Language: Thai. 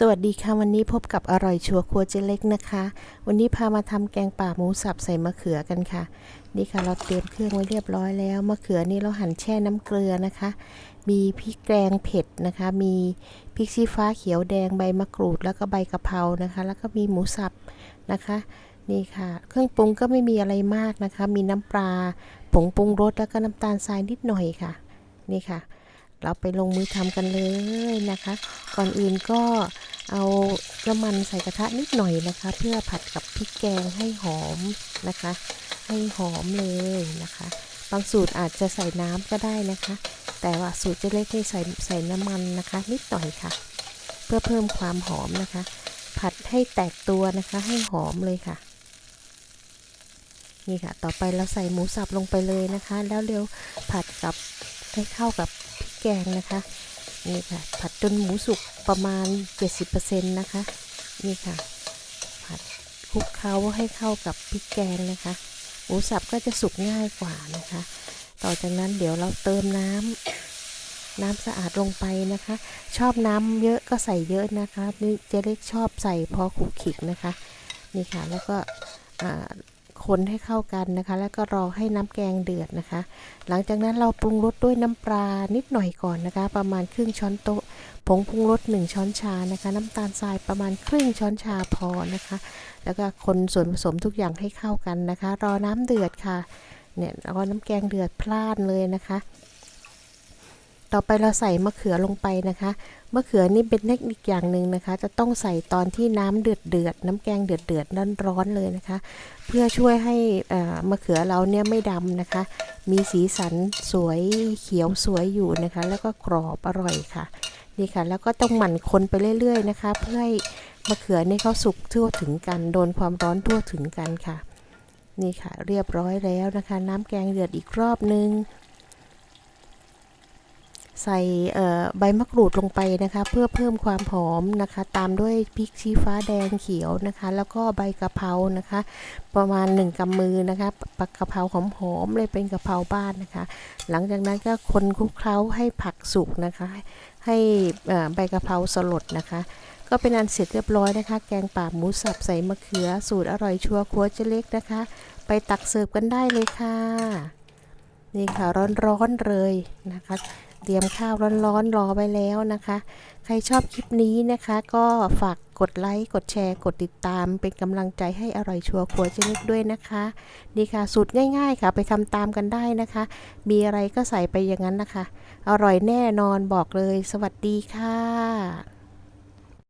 สวัสดีค่ะ วันนี้พบกับอร่อยชัวร์ครัวเจเล็กนะคะ วันนี้พามาทำแกงป่าหมูสับใส่มะเขือกันค่ะ นี่ค่ะเราเตรียมเครื่องไว้เรียบร้อยแล้วมะเขือนี่เราหั่นแช่น้ำเกลือนะคะ มีพริกแกงเผ็ดนะคะ มีพริกชี้ฟ้าเขียวแดงใบมะกรูดแล้วก็ใบกะเพรานะคะ แล้วก็มีหมูสับนะคะนี่ค่ะ เครื่องปรุงก็ไม่มีอะไรมากนะคะ มีน้ำปลาผงปรุงรสแล้วก็น้ำตาลทรายนิดหน่อยค่ะ นี่ค่ะ เราไปลงมือทำกันเลยนะคะ ก่อนอื่นก็เอาน้ำมันใส่กระทะนิดหน่อยนะคะ เพื่อผัดกับพริกแกงให้หอมนะคะ ให้หอมเลยนะคะ บางสูตรอาจจะใส่น้ำก็ได้นะคะ แต่ว่าสูตรเจะเล็กให้ใส่ใส่น้ำมันนะคะ นิดหน่อยค่ะ เพื่อเพิ่มความหอมนะคะ ผัดให้แตกตัวนะคะให้หอมเลยค่ะนี่ค่ะ ต่อไปเราใส่หมูสับลงไปเลยนะคะ แล้วเร็วผัดกับให้เข้ากับ แกงนะคะนี่ค่ะ ผัดจนหมูสุกประมาณ 70%นะคะนี่ค่ะ ผัดคลุกเคล้าให้เข้ากับพริกแกงนะคะ หมูสับก็จะสุกง่ายกว่านะคะ ต่อจากนั้นเดี๋ยวเราเติมน้ำน้ำสะอาดลงไปนะคะ ชอบน้ำเยอะก็ใส่เยอะนะคะนี่เจ๊เล็กชอบใส่พอขุกขิกนะคะ นี่ค่ะแล้วก็อ่า คนให้เข้ากันนะคะ แล้วก็รอให้น้ำแกงเดือดนะคะ หลังจากนั้นเราปรุงรสด้วยน้ำปลานิดหน่อยก่อนนะคะ ประมาณครึ่งช้อนโต๊ะ ผงปรุงรส1ช้อนชานะคะ น้ำตาลทรายประมาณครึ่งช้อนชาพอนะคะ แล้วก็คนส่วนผสมทุกอย่างให้เข้ากันนะคะ รอน้ำเดือดค่ะเนี่ยแล้วก็น้ำแกงเดือดพลาดเลยนะคะ ต่อไปเราใส่มะเขือลงไปนะคะ มะเขือนี่เป็นเทคนิคอย่างหนึ่งนะคะ จะต้องใส่ตอนที่น้ำเดือดเดือดน้ำแกงเดือดเดือดนั่นร้อนเลยนะคะ เพื่อช่วยให้อ่ามะเขือเราเนี่ยไม่ดำนะคะ มีสีสันสวยเขียวสวยอยู่นะคะ แล้วก็กรอบอร่อยค่ะนี่ค่ะ แล้วก็ต้องหมั่นคนไปเรื่อยๆนะคะ เพื่อให้มะเขือเนี่ยเขาสุกทั่วถึงกันโดนความร้อนทั่วถึงกันค่ะ นี่ค่ะ เรียบร้อยแล้วนะคะ น้ำแกงเดือดอีกรอบนึง ใส่ใบมะกรูดลงไปนะคะ เพื่อเพิ่มความหอมนะคะ ตามด้วยพริกชี้ฟ้าแดงเขียวนะคะ แล้วก็ใบกะเพรานะคะ ประมาณ 1กำมือนะคะปักกะเพราหอมๆเลยเป็นกะเพราบ้านนะคะ หลังจากนั้นก็คนคลุกเคล้าให้ผักสุกนะคะ ให้ใบกะเพราสลดนะคะก็เป็นอันเสร็จเรียบร้อยนะคะ แกงป่าหมูสับใส่มะเขือ สูตรอร่อยชัวร์ครัวเจเล็กนะคะ ไปตักเสิร์ฟกันได้เลยค่ะ นี่ค่ะร้อนๆเลยนะคะ เตรียมข้าวร้อนๆรอไว้แล้วนะคะ ใครชอบคลิปนี้นะคะ ก็ฝากกดไลค์กดแชร์ กดติดตาม เป็นกำลังใจให้อร่อยชัวร์ครัวเจเล็กด้วยนะคะนี่ค่ะสูตรง่าย ๆ ค่ะ ไปทำตามกันได้นะคะ มีอะไรก็ใส่ไปอย่างนั้นนะคะ อร่อยแน่นอนบอกเลย สวัสดีค่ะ